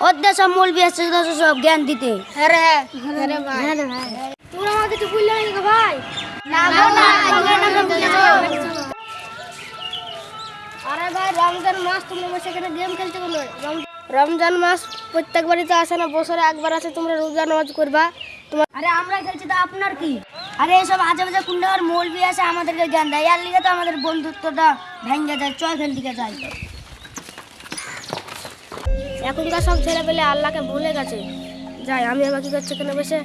ওদের সব মৌলবি আসছে তো সব জ্ঞান দিতে। হ্যাঁ রে হ্যাঁ ভাই। তোমরা আমাকে কিছু বললে নাকি গো ভাই? না আরে ভাই রমজান মাস তোমরা বসে এখানে গেম খেলতে বলো রমজান মাস প্রত্যেক বাড়িতে আসে না বছরে একবার আছে তোমরা রোজা নামাজ করবা। তোমার আরে আমরা খেলছি তো আপনার কি? আরে এসব আজে বাজে কুন্ডার মৌলবি আছে আমাদেরকে জ্ঞান দেয়। ইয়ার লিগে তো আমাদের বন্ধুত্বটা ভেঙে যায়। চয় দিকে যায় এখনকার সব ছেলে পেলে আল্লাহকে ভুলে গেছে। যাই আমি আবার কি করছি এখানে বসে?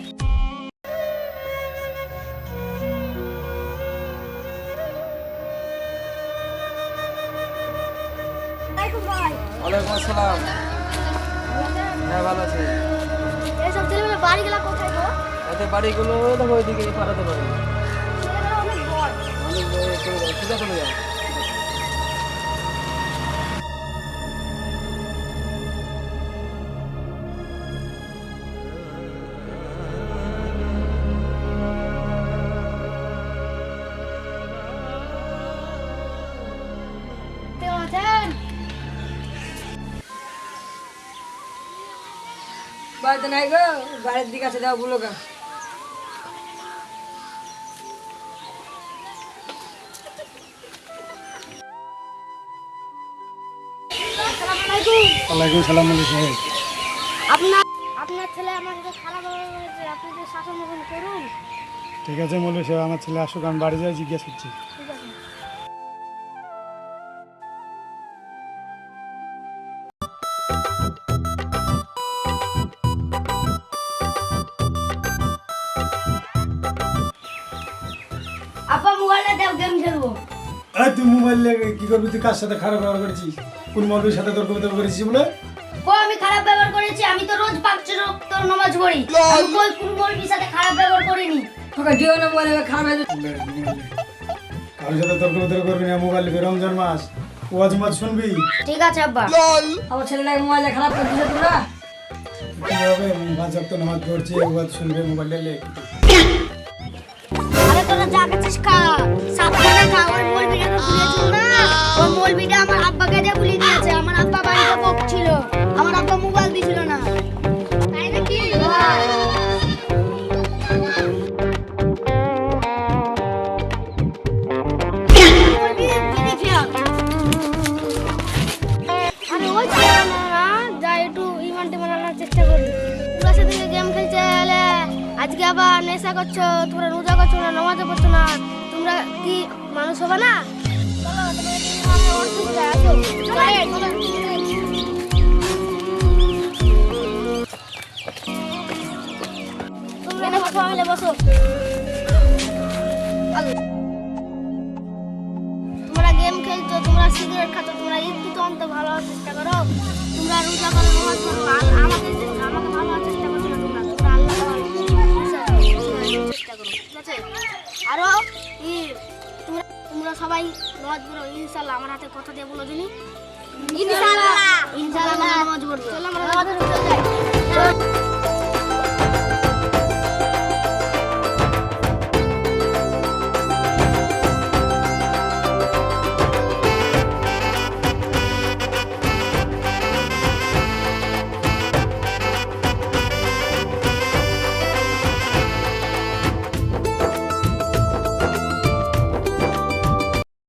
ওয়ালাইকুম আসসালাম। হ্যাঁ ভালো আছি। এইসব ছেলে পেলে বাড়ি গেলা কোথায় গো? ওদের বাড়িগুলো দেখো ওইদিকে পাঠাতে পারি ছেলেগুলো অনেক বড়। অনেক বড় চলে যাও। বাড়িতে নাই গো বাড়ির দিকে আছে যাও বলো গা। ওয়ালাইকুম সালাম আলী আপনার আপনার ছেলে আমার সাথে খারাপ ব্যবহার করেছে আপনি যে শাসন করুন। ঠিক আছে মৌলী সাহেব আমার ছেলে আসুক আমি বাড়ি যাই জিজ্ঞেস করছি। গেম খেলব এই তুই মোবাইল কি করবি? তুই কার সাথে খারাপ ব্যবহার করেছিস? কোন মৌলবীর সাথে তর্ক বিতর্ক করেছিস বলে? ও আমি খারাপ ব্যবহার করেছি। আমি তো রোজ পাঁচ রক্ত নামাজ পড়ি। আমি কই কোন মৌলবির সাথে খারাপ ব্যবহার করিনি। তোকে দিও না বলে খারাপ কারোর সাথে তর্ক বিতর্ক করবি না মোবাইল নিবি রমজান মাস। ওয়াজ মাছ শুনবি? ঠিক আছে আব্বা। আমার ছেলেটাকে মোবাইলে খারাপ করে দিলে তোমরা কি হবে? পাঁচ ওয়াক্ত নামাজ পড়ছে ওয়াজ শুনবে মোবাইলে আরে তোরা যা খাচ্ছিস খা। সাবধানে খা ওই মৌলবিটা তো না। নেশা করছ, তোমরা রোজা করছ না, নামাজও পড়ছো না, তোমরা কি মানুষ হবে না? তোমরা গেম খেলছো, তোমরা সিগারেট খাচ্ছ, তোমরা একটু তো অন্ত ভালো চেষ্টা করো। তোমরা রোজা করো, নামাজ আমাকে আমাকে ভালো চেষ্টা করো। আরও ই তোমরা তোমরা সবাই নামাজ পড়ো ইনশাল্লাহ আমার হাতে কথা দিয়ে বলো দিনি। ইনশাল্লাহ। ইনশাল্লাহ। নামাজ পড়ব চলো আমরা নামাজ পড়তে যাই।